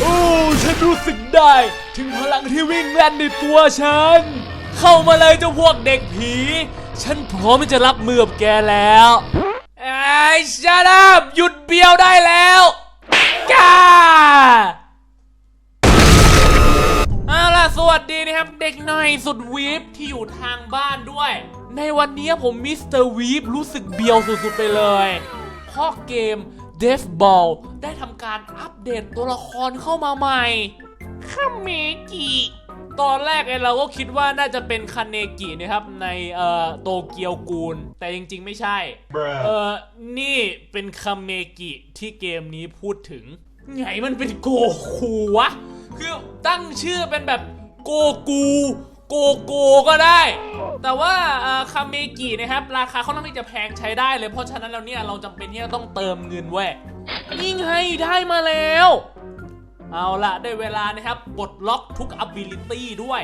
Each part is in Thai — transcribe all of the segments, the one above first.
โอ้ฉันรู้สึกได้ ถึงพลังที่วิ่งแล่นในตัวฉัน เข้ามาเลยเจ้าพวกเด็กผี ฉันพร้อมที่จะรับมือกับแกแล้วไอ้ชาดับหยุดเบี้ยวได้แล้วกาเอาล่ะสวัสดีนะครับ เด็กน้อยสุดวีฟที่อยู่ทางบ้านด้วย ในวันนี้ผมมิสเตอร์วีฟรู้สึกเบียวสุดๆไปเลยเพราะเกม Death Ball ได้ทำการอัปเดตตัวละครเข้ามาใหม่คาเมกิตอนแรกไอ้เราก็คิดว่าน่าจะเป็นคาเนกินะครับในเอ่อโตเกียวกูล แต่จริงๆไม่ใช่ เออนี่เป็นคาเมกิที่เกมนี้พูดถึง ไงมันเป็นโกคูวะ คือตั้งชื่อเป็นแบบโกกูโกโกก็ได้ แต่ว่าเอ่อคาเมกินะครับ ราคาค่อนข้างที่จะแพงใช้ได้เลย เพราะฉะนั้นแล้วเนี่ยเราจำเป็นที่จะต้องเติมเงินเว้ย นี่ไงได้มาแล้ว เอาละได้เวลานะครับปลดล็อกทุก ability ด้วย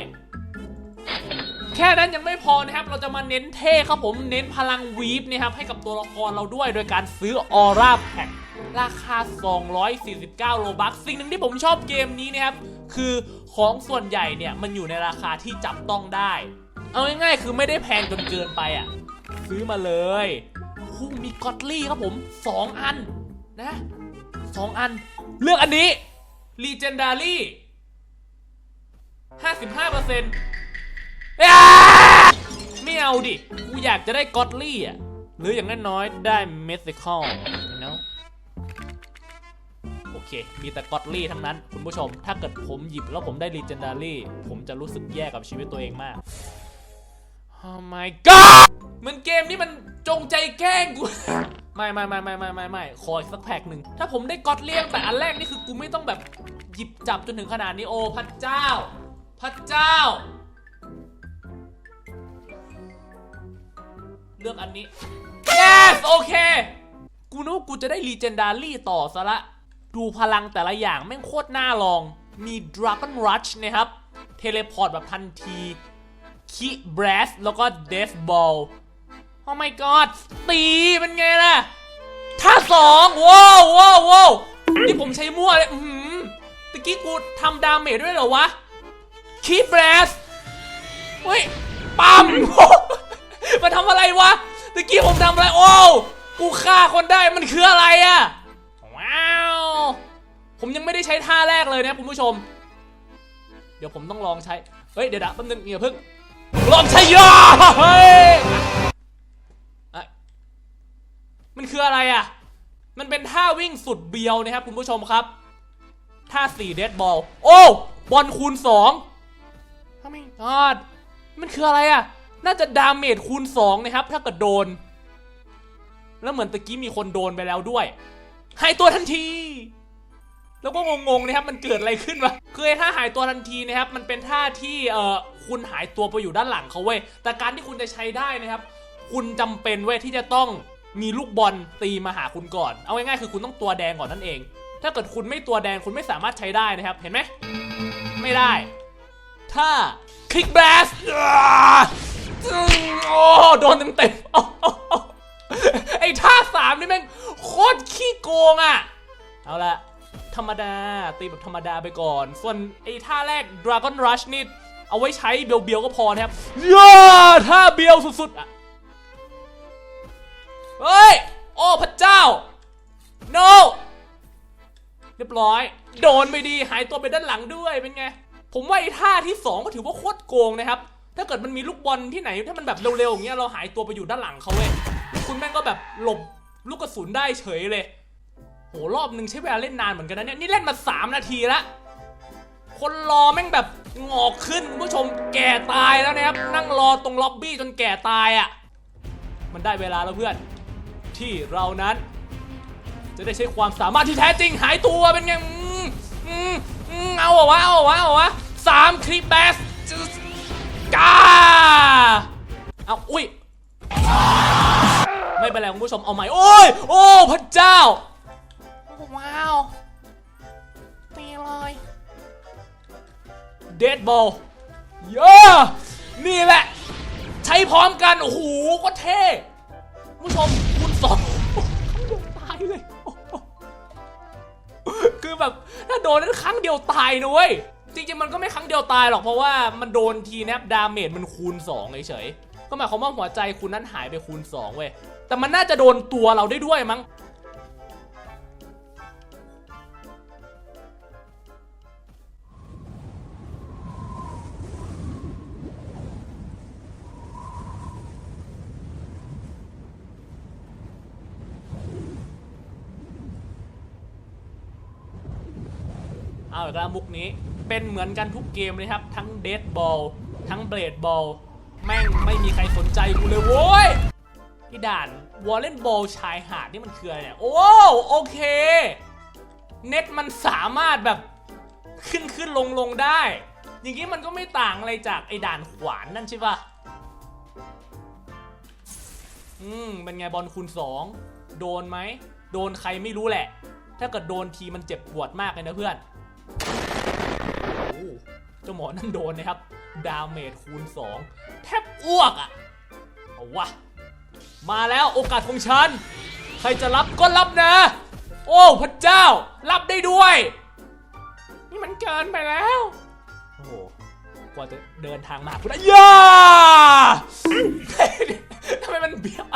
แค่นั้นยังไม่พอนะครับ เราจะมาเน้นเท่ครับผมเน้นพลังวีฟนะครับให้กับตัวละครเราด้วย โดยการซื้อออร่าแพ็คราคา 249 โลบัคสิ่งหนึ่งที่ผมชอบเกมนี้นะครับ คือของส่วนใหญ่เนี่ย มันอยู่ในราคาที่จับต้องได้ เอาง่ายๆ คือไม่ได้แพงจนเกินไปอะ ซื้อมาเลยคู่มีกอตลี่ครับผม 2 อัน นะ2อัน เลือกอันนี้ Legendary 55%อ้าไม่เอาดิ กูอยากจะได้กอตลี่อะ หรืออย่างน้อยๆได้เมสซิคอลเนาะโอเค มีแต่กอตลี่ทั้งนั้น คุณผู้ชม ถ้าเกิดผมหยิบแล้วผมได้ลีเจนดารี่ ผมจะรู้สึกแย่กับชีวิตตัวเองมาก Oh my god เหมือนเกมนี้มันจงใจแกล้งกู ไม่ไม่ไม่ไม่ไม่ไม่ไม่ขออีกสักแพ็กหนึ่งถ้าผมได้กอตเลี่ยงแต่อันแรกนี่คือกูไม่ต้องแบบหยิบจับจนถึงขนาดนี้โอ้พระเจ้า พระเจ้า เลือกอันนี้ yes โอเค กูนึกกูจะได้ legendary ต่อซะละ ดูพลังแต่ละอย่างแม่งโคตรน่าลอง มี Dragon Rush นะครับ เทเลพอร์ตแบบทันที คิบรสแล้วก็ Death Ball Oh my god ตีเป็นไงล่ะท่าสองว้าวว้าวว้าวนี่ผมใช้มั่วเลยอือหือตะกี้กูทำดาเมจด้วยเหรอวะคีบรสเฮ้ยปั๊มมันทำอะไรวะตะกี้ผมทำอะไรโอ้กูฆ่าคนได้มันคืออะไรอะว้าว ผมยังไม่ได้ใช้ท่าแรกเลยนะคุณผู้ชม เดี๋ยวผมต้องลองใช้ เฮ้ย เดี๋ยวนะแป๊บนึงอย่าเพิ่งลองใช้ยาเฮ้ย มันคืออะไรอะมันเป็นท่าวิ่งสุดเบียวนะครับคุณผู้ชมครับ ท่า4เดดบอล โอ้ บอลคูณ2ทำไมอดมันคืออะไรอะน่าจะดาเมจคูณ2นะครับ ถ้าเกิดโดน แล้วเหมือนตะกี้มีคนโดนไปแล้วด้วยหายตัวทันที แล้วก็งงๆนะครับ มันเกิดอะไรขึ้นวะคือท่าหายตัวทันทีนะครับ มันเป็นท่าที่เอ่อคุณหายตัวไปอยู่ด้านหลังเขาเว้ย แต่การที่คุณจะใช้ได้นะครับ คุณจำเป็นเว้ยที่จะต้อง มีลูกบอลตีมาหาคุณก่อน เอาง่ายๆคือคุณต้องตัวแดงก่อนนั่นเอง ถ้าเกิดคุณไม่ตัวแดงคุณไม่สามารถใช้ได้นะครับ เห็นไหม ไม่ได้ ถ้าคลิกแบสโอ้โดนเต็มๆไอ้ท่าสามนี่แม่งโคตรขี้โกงอะ เอาละธรรมดา ตีแบบธรรมดาไปก่อน ส่วนไอ้ท่าแรก Dragon Rush นี่ เอาไว้ใช้เบียวๆก็พอนะครับย่าท่าเบียวสุดๆอะ เฮ้ย โอ้พระเจ้า no เรียบร้อย โดนไปดีหายตัวไปด้านหลังด้วยเป็นไง ผมว่าไอ้ท่าที่ 2 ก็ถือว่าโคตรโกงนะครับ ถ้าเกิดมันมีลูกบอลที่ไหนถ้ามันแบบเร็วๆอย่างเงี้ยเราหายตัวไปอยู่ด้านหลังเขาเว้ยล้วคุณแม่งก็แบบหลบลูกกระสุนได้เฉยเลยโหรอบหนึ่งใช้เวลาเล่นนานเหมือนกันนะเนี่ยนี่เล่นมา 3 นาทีละคนรอแม่งแบบงอกขึ้นคุณผู้ชมแก่ตายแล้วนะครับนั่งรอตรงล็อบบี้จนแก่ตายอะ่ะ มันได้เวลาแล้วเพื่อน ที่เรานั้น จะได้ใช้ความสามารถที่แท้จริงหายตัวเป็นไงอืมอืมอืมเอาเหรอวะเอาเหรอวะเอาเหรอวะสามคลิปแบสกาเอาอุ้ยไม่เป็นไรคุณผู้ชมเอาใหม่โอ้ยโอ้พระเจ้าว้าวตีเลยเดดบอลเยอะนี่แหละ ใช้พร้อมกัน โอ้โหก็เท่คุณผู้ชม สองตายเลย คือแบบถ้าโดนนั้นครั้งเดียวตายนะเว้ย จริงๆมันก็ไม่ครั้งเดียวตายหรอกเพราะว่ามันโดนทีแนบดาเมจมันคูณ2เฉยๆก็หมายความว่าหัวใจคุณนั้นหายไปคูณ2เว้ย แต่มันน่าจะโดนตัวเราได้ด้วยมั้ง เอาอีกแล้วมุกนี้ เป็นเหมือนกันทุกเกมเลยครับ ทั้งเดดบอล ทั้งเบลดบอล แม่งไม่มีใครสนใจกูเลยโว้ยที่ด่านวอลเลนบอลชายหาดนี่มันคืออะไรเนี่ย โอ้โอเค เน็ตมันสามารถแบบขึ้นขึ้นลงลงได้ อย่างนี้มันก็ไม่ต่างอะไรจากไอ้ด่านขวานนั่นใช่ปะอืมเป็นไงบอลคูณสองโดนไหม โดนใครไม่รู้แหละ ถ้าเกิดโดนทีมันเจ็บปวดมากเลยนะเพื่อน เจ้าหมอนั่นโดนนะครับ ดาเมจคูณ 2 แทบอ้วกอะเอาวะ มาแล้วโอกาสของฉัน ใครจะรับก็รับนะ โอ้พระเจ้า รับได้ด้วย นี่มันเกินไปแล้ว โอ้โหกว่าจะเดินทางมาคุณอะย่าทำไมมันเบี้ยว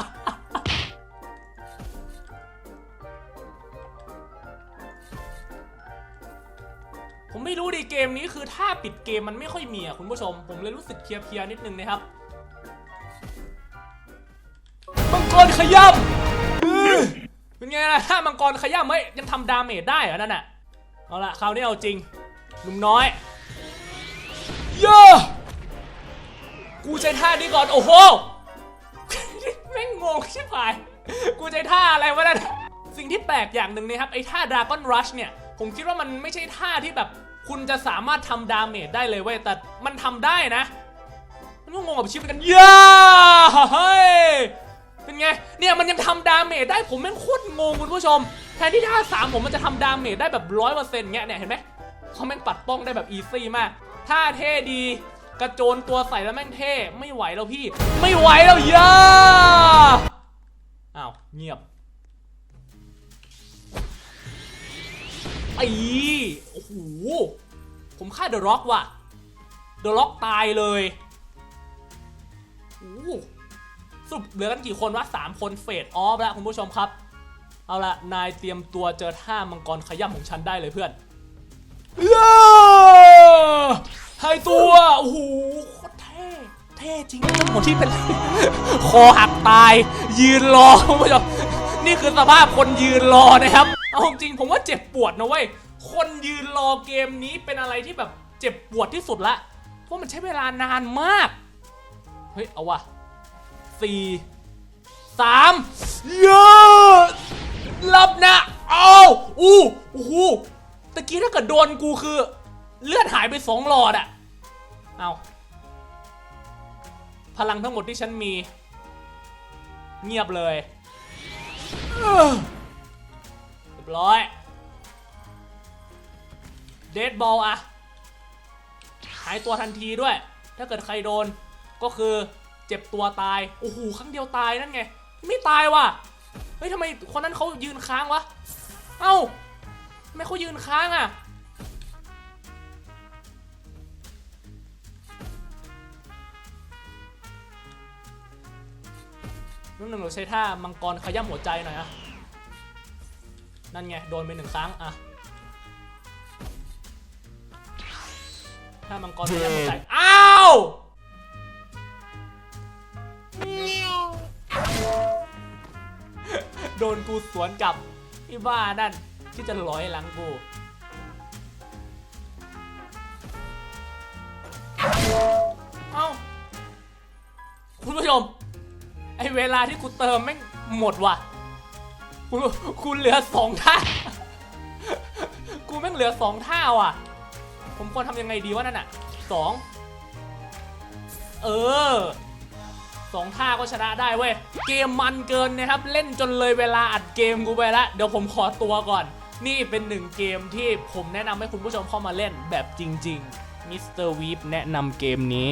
ไม่รู้ดิเกมนี้คือถ้าปิดเกมมันไม่ค่อยมีอะคุณผู้ชม ผมเลยรู้สึกเพียๆนิดนึงนะครับมังกรขย้ำอื้อเป็นไงล่ะถ้ามังกรขย้ำเฮ้ยยังทำดาเมจได้เหรอนั่นน่ะเอาละคราวนี้เอาจริงหนุ่มน้อยเยอะกูใจท่านี้ก่อนโอ้โหแม่งงงชิบหายกูใจท่าอะไรวะนั่นสิ่งที่แปลกอย่างหนึ่งนะครับไอ้ท่า Dragon Rush เนี่ยผมคิดว่ามันไม่ใช่ท่าที่แบบ คุณจะสามารถทำดาเมจได้เลยเว้ยแต่มันทำได้นะมันก็งงกับชีวิตกันย่าเฮ้ยเป็นไงเนี่ยมันยังทำดาเมจได้ผมแม่งโคตรงงคุณผู้ชมแทนที่ท่าสามผมมันจะทำดาเมจได้แบบร้อยเปอร์เซ็นต์เงี้ยเนี่ยเห็นไหมเขาแม่งปัดป้องได้แบบอีซี่มากท่าเท่ดีกระโจนตัวใส่แล้วแม่งเท่ไม่ไหวแล้วพี่ ไม่ไหวแล้วย่าอ้าวเงียบไอ้ หผมฆ่าเดอะร็อกว่ะ เดอะร็อกตายเลยโอ้โหสรุปเหลือกันกี่คนวะสามคนเฟดออฟแล้วคุณผู้ชมครับ เอาละนายเตรียมตัวเจอท่ามังกรขย้ำของฉันได้เลยเพื่อนเย้หายตัว โอ้โหโคตรเท่ เท่จริงทั้งหมดที่เป็น คอหักตาย ยืนรอคุณผู้ชมนี่คือสภาพคนยืนรอนะครับ เอาจริงผมว่าเจ็บปวดนะเว้ย คนยืนรอเกมนี้เป็นอะไรที่แบบเจ็บปวดที่สุดละเพราะมันใช้เวลานานมาก เฮ้ย เอาวะสี่สามเยอะรับนะ เอาอู้โอ้โหตะกี้ถ้าเกิดโดนกูคือ เลือดหายไปสองหลอดอะเอาพลังทั้งหมดที่ฉันมี เงียบเลยเอ้อเรียบร้อย เดดบอลอะหายตัวทันทีด้วย ถ้าเกิดใครโดนก็คือเจ็บตัวตาย โอ้โหครั้งเดียวตายนั่นไง ไม่ตายว่ะ เฮ้ยทำไมคนนั้นเขายืนค้างวะ เอ้าทำไมเขายืนค้างอะนั่นหนึ่งเราใช้ท่ามังกรขย้ำหัวใจหน่อยอะนั่นไง โดนไปหนึ่งครั้งอะ ท่ามังกรขย้ำหัวใจอ้าวโดนกูสวนกลับอ้บ้านั่นที่จะร้อยหลังกูเอ้าคุณผู้ชม ไอเวลาที่กูเติมแม่งหมดว่ะคุณคุณเหลือสองท่า กูแม่งเหลือสองท่าว่ะ ผมควรทำยังไงดีวะนั่นอะสองเออสองท่าก็ชนะได้เว้ย เกมมันเกินนะครับ เล่นจนเลยเวลาอัดเกมกูไปละเดี๋ยวผมขอตัวก่อน นี่เป็นหนึ่งเกมที่ผมแนะนำให้คุณผู้ชมเข้ามาเล่นแบบจริง ๆมิสเตอร์วีฟแนะนำเกมนี้